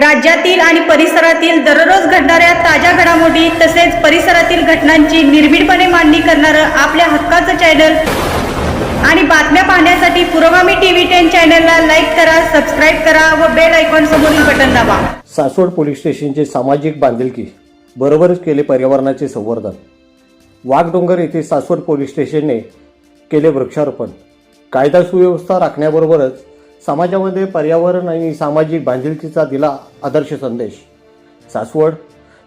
राज्यातील आणि परिसरातील दररोज घडणाऱ्या ताज्या घडामोडी तसेच परिसरातील घटनांची निर्भीडपणे मांडणी करणारं आपल्या हक्काचं चॅनल आणि बातम्या पाहण्यासाठी पुरोगामी टीव्ही टेन चॅनलला लाईक करा सबस्क्राईब करा व बेल आयकॉन समोरील बटन दाबा. सासवड पोलीस स्टेशनचे सामाजिक बांधिलकी बरोबरच केले पर्यावरणाचे संवर्धन. वाघडोंगर येथे सासवड पोलीस स्टेशनने केले वृक्षारोपण. कायदा सुव्यवस्था राखण्याबरोबरच समाजामध्ये पर्यावरण आणि सामाजिक बांधिलकीचा दिला आदर्श संदेश. सासवड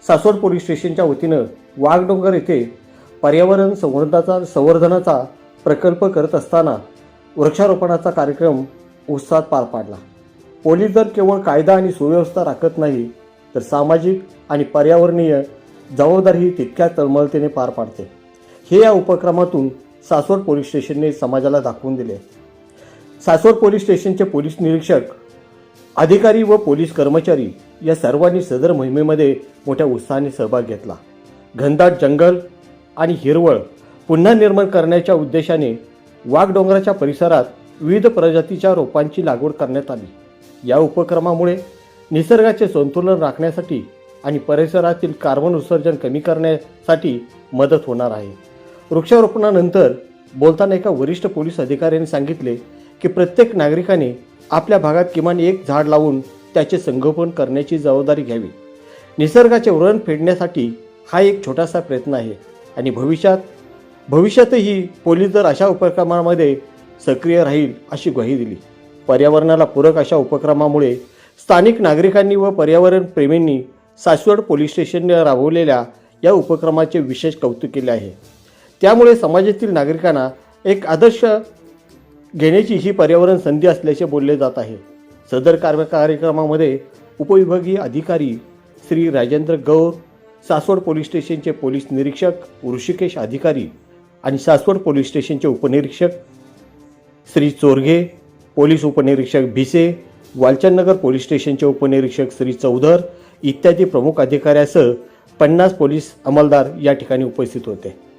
सासवड पोलीस स्टेशनच्या वतीनं वाघडोंगर येथे पर्यावरण संवर्धनाचा संवर्धनाचा प्रकल्प करत असताना वृक्षारोपणाचा कार्यक्रम उत्साहात पार पाडला. पोलीस दल केवळ कायदा आणि सुव्यवस्था राखत नाही तर सामाजिक आणि पर्यावरणीय जबाबदारीही तितक्या तळमळतेने पार पाडते. हे या उपक्रमातून सासवड पोलीस स्टेशनने समाजाला दाखवून दिले. सासवड पोलीस स्टेशनचे पोलीस निरीक्षक अधिकारी व पोलीस कर्मचारी या सर्वांनी सदर मोहिमेमध्ये मोठ्या उत्साहाने सहभाग घेतला. घनदाट जंगल आणि हिरवळ पुन्हा निर्माण करण्याच्या उद्देशाने वाघडोंगराच्या परिसरात विविध प्रजातीच्या रोपांची लागवड करण्यात आली. या उपक्रमामुळे निसर्गाचे संतुलन राखण्यासाठी आणि परिसरातील कार्बन उत्सर्जन कमी करण्यासाठी मदत होणार आहे. वृक्षारोपणानंतर बोलताना एका वरिष्ठ पोलीस अधिकाऱ्याने सांगितले की प्रत्येक नागरिकाने आपल्या भागात किमान एक झाड लावून त्याचे संगोपन करण्याची जबाबदारी घ्यावी. निसर्गाचे वरण फेडण्यासाठी हा एक छोटासा प्रयत्न आहे आणि भविष्यात भविष्यातही पोलीस जर अशा उपक्रमामध्ये सक्रिय राहील अशी ग्वाही दिली. पर्यावरणाला पूरक अशा उपक्रमामुळे स्थानिक नागरिकांनी व पर्यावरण प्रेमींनी सासवड पोलीस स्टेशनने राबवलेल्या या उपक्रमाचे विशेष कौतुक केले आहे. त्यामुळे समाजातील नागरिकांना एक आदर्श घेण्याची ही पर्यावरण संधी असल्याचे बोलले जात आहे. सदर कार्य कार्यक्रमामध्ये उपविभागीय अधिकारी श्री राजेंद्र गौर सासवड पोलीस स्टेशनचे पोलीस निरीक्षक ऋषिकेश अधिकारी आणि सासवड पोलीस स्टेशनचे उपनिरीक्षक श्री चोरघे पोलीस उपनिरीक्षक भिसे वालचंदनगर पोलीस स्टेशनचे उपनिरीक्षक श्री चौधर इत्यादी प्रमुख अधिकाऱ्यासह पन्नास पोलीस अंमलदार या ठिकाणी उपस्थित होते.